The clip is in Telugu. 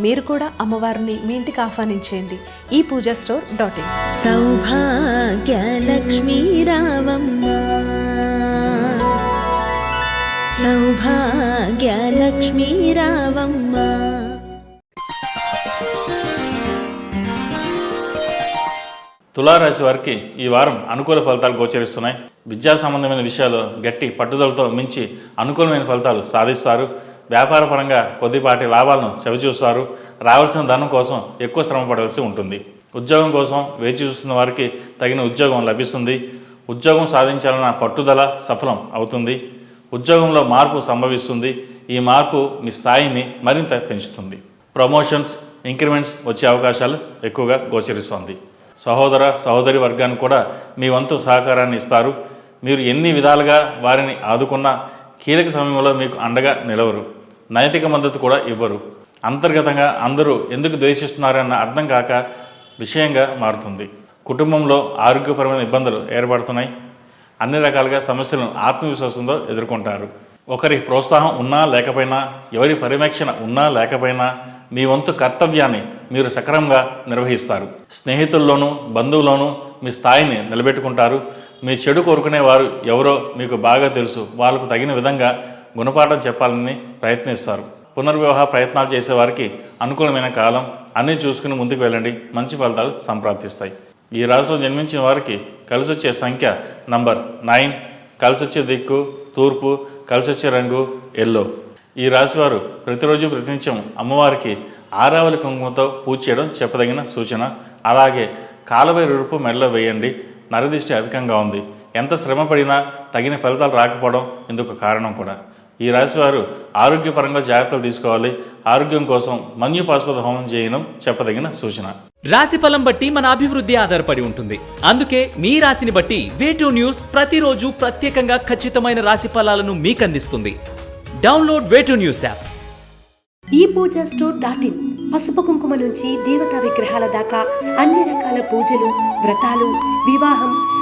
మీరు కూడా అమ్మవారిని మీ ఇంటికి ఆహ్వానించేయండి. ఈ Pooja store dot in. Saubhagyalakshmi రావమ్మ. సౌభాగ్యలక్ష్మీ రావమ్మ. తులారాశి వారికి ఈ వారం అనుకూల ఫలితాలు గోచరిస్తున్నాయి. విద్యా సంబంధమైన విషయాలు గట్టి పట్టుదలతో మించి అనుకూలమైన ఫలితాలు సాధిస్తారు. వ్యాపార పరంగా కొద్దిపాటి లాభాలను చవిచూస్తారు. రావాల్సిన ధనం కోసం ఎక్కువ శ్రమ పడవలసి ఉంటుంది. ఉద్యోగం కోసం వేచి చూస్తున్న వారికి తగిన ఉద్యోగం లభిస్తుంది. ఉద్యోగం సాధించాలన్న పట్టుదల సఫలం అవుతుంది. ఉద్యోగంలో మార్పు సంభవిస్తుంది. ఈ మార్పు మీ స్థాయిని మరింత పెంచుతుంది. ప్రమోషన్స్ ఇంక్రిమెంట్స్ వచ్చే అవకాశాలు ఎక్కువగా గోచరిస్తోంది. సహోదర సహోదరి వర్గాన్ని కూడా మీ వంతు సహకారాన్ని ఇస్తారు. మీరు ఎన్ని విధాలుగా వారిని ఆదుకున్నా కీలక సమయంలో మీకు అండగా నిలవరు. నైతిక మద్దతు కూడా ఇవ్వరు. అంతర్గతంగా అందరూ ఎందుకు ద్వేషిస్తున్నారన్న అర్థం కాక విషయంగా మారుతుంది. కుటుంబంలో ఆరోగ్యపరమైన ఇబ్బందులు ఏర్పడుతున్నాయి. అన్ని రకాలుగా సమస్యలను ఆత్మవిశ్వాసంతో ఎదుర్కొంటారు. ఒకరి ప్రోత్సాహం ఉన్నా లేకపోయినా ఎవరి పర్యవేక్షణ ఉన్నా లేకపోయినా మీ వంతు కర్తవ్యాన్ని మీరు సక్రమంగా నిర్వహిస్తారు. స్నేహితుల్లోనూ బంధువుల్లోనూ మీ స్థాయిని నిలబెట్టుకుంటారు. మీ చెడు కోరుకునే వారు ఎవరో మీకు బాగా తెలుసు. వాళ్ళకు తగిన విధంగా గుణపాఠం చెప్పాలని ప్రయత్నిస్తారు. పునర్వివాహ ప్రయత్నాలు చేసేవారికి అనుకూలమైన కాలం అన్నీ చూసుకుని ముందుకు వెళ్ళండి. మంచి ఫలితాలు సంప్రాప్తిస్తాయి. ఈ రాశిలో జన్మించిన వారికి కలిసి వచ్చే సంఖ్య నంబర్ నైన్ కలిసి వచ్చే దిక్కు తూర్పు కలిసి వచ్చే రంగు ఎల్లో. ఈ రాశివారు ప్రతిరోజు ప్రతినిత్యం అమ్మవారికి ఆరావళి కుంకుమతో పూజ చేయడం చెప్పదగిన సూచన. అలాగే కాలువై రూపు మెడలో వేయండి. నరదిష్టి అధికంగా ఉంది. ఎంత శ్రమ పడినా తగిన ఫలితాలు రాకపోవడం ఇందుకు కారణం కూడా. ఈ రాశివారు ఆరోగ్యపరంగా జాగ్రత్తలు తీసుకోవాలి. ఆరోగ్యం కోసం మన్యు పాశుపత హోమం చేయడం చెప్పదగిన సూచన. రాశి ఫలం బట్టి మన అభివృద్ధి ఆధారపడి ఉంటుంది. అందుకే మీ రాశిని బట్టి వేటూ న్యూస్ ప్రతిరోజు ప్రత్యేకంగా ఖచ్చితమైన రాశి ఫలాలను మీకు అందిస్తుంది డౌన్లోడ్ వేటూ న్యూస్ యాప్. ఈ పూజ స్టోర్ డాట్ ఇన్. పసుపు కుంకుమ నుంచి దేవతా విగ్రహాల దాకా అన్ని రకాల పూజలు వ్రతాలు వివాహం